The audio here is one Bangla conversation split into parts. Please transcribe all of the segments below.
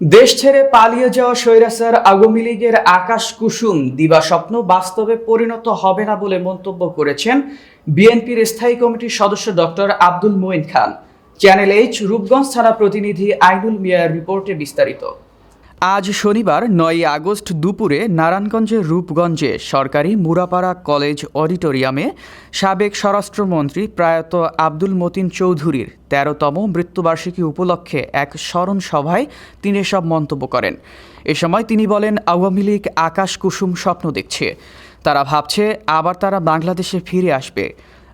দেশ ছেড়ে পালিয়ে যাওয়া স্বৈরাচার আওয়ামী লীগের আকাশ কুসুম দিবাস্বপ্ন বাস্তবে পরিণত হবে না বলে মন্তব্য করেছেন বিএনপির স্থায়ী কমিটির সদস্য doctor Abdul Moin Khan. Channel H, Rupganj থানা প্রতিনিধি আইনুল মিয়ার রিপোর্টে বিস্তারিত। আজ শনিবার নয় আগস্ট দুপুরে নারায়ণগঞ্জের রূপগঞ্জে সরকারি মুরাপাড়া কলেজ অডিটোরিয়ামে সাবেক স্বরাষ্ট্রমন্ত্রী প্রয়াত আব্দুল মতিন চৌধুরীর তেরোতম মৃত্যুবার্ষিকী উপলক্ষে এক স্মরণ সভায় তিনি এসব মন্তব্য করেন। এ সময় তিনি বলেন, আওয়ামী লীগ আকাশ কুসুম স্বপ্ন দেখছে। তারা ভাবছে আবার তারা বাংলাদেশে ফিরে আসবে।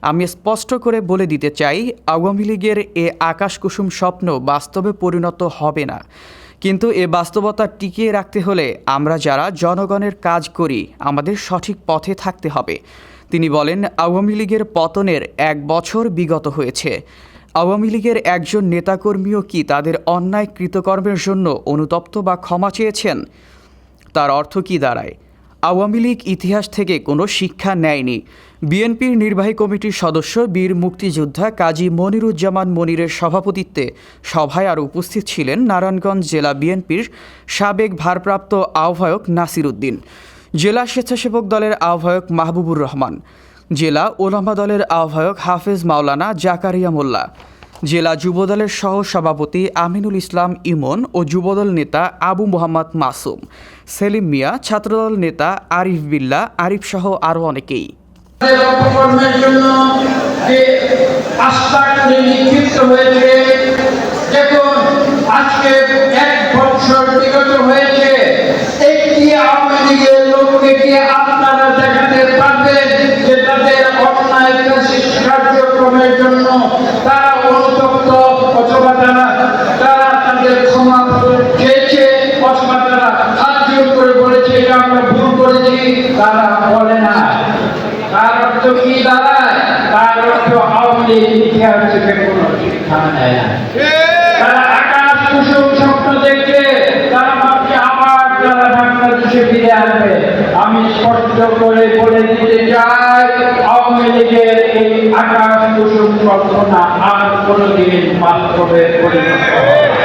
আমি স্পষ্ট করে বলে দিতে চাই, আওয়ামী লীগের এ আকাশ কুসুম স্বপ্ন বাস্তবে পরিণত হবে না। কিন্তু এ বাস্তবতা টিকিয়ে রাখতে হলে আমরা যারা জনগণের কাজ করি, আমাদের সঠিক পথে থাকতে হবে। তিনি বলেন, আওয়ামী লীগের পতনের এক বছর বিগত হয়েছে। আওয়ামী লীগের একজন নেতাকর্মীও কি তাদের অন্যায় কৃতকর্মের জন্য অনুতপ্ত বা ক্ষমা চেয়েছেন? তার অর্থ কি দাঁড়ায়? আওয়ামী লীগ ইতিহাস থেকে কোনো শিক্ষা নেয়নি। বিএনপির নির্বাহী কমিটির সদস্য বীর মুক্তিযোদ্ধা কাজী মনিরুজ্জামান মনিরের সভাপতিত্বে সভায় আর উপস্থিত ছিলেন নারায়ণগঞ্জ জেলা বিএনপির সাবেক ভারপ্রাপ্ত আহ্বায়ক নাসির উদ্দিন জেলা স্বেচ্ছাসেবক দলের আহ্বায়ক মাহবুবুর রহমান, জেলা ওলামা দলের আহ্বায়ক হাফেজ মাওলানা জাকারিয়া মোল্লা জেলা যুবদলের সহ সভাপতি আমিনুল ইসলাম ইমন ও যুবদল নেতা আবু মোহাম্মদ মাসুম। সেলিম মিয়া, ছাত্রদল নেতা আরিফ বিল্লা, আরিফ সহ আরও অনেকেই। আপনারা পারবেন যে তাদের অন্যায় ফ্যাসিস্ট কার্যক্রমের জন্য তারা অনুতপ্ত অথবা তারা তারা তাদের ক্ষমা চেয়েছে অথবা তারা হাত জোর করে বলেছে এটা আমরা ভুল করেছি তারা বলে না। তার অর্থ কি দাঁড়ায় তার অর্থ আওয়ামী লীগ ইতিহাস থেকে কোনো শিক্ষা নেয় না। তারা আকাশ কুসুম স্বপ্ন দেখছে তারা ভাবছে আবার তারা বাংলাদেশে ফিরে আসবে। আমি স্পষ্ট করে বলে দিতে চাই আওয়ামী লীগের এই আকাশ কুসুম স্বপ্ন না আর কোনোদিন বাস্তবে পরিণত হবে।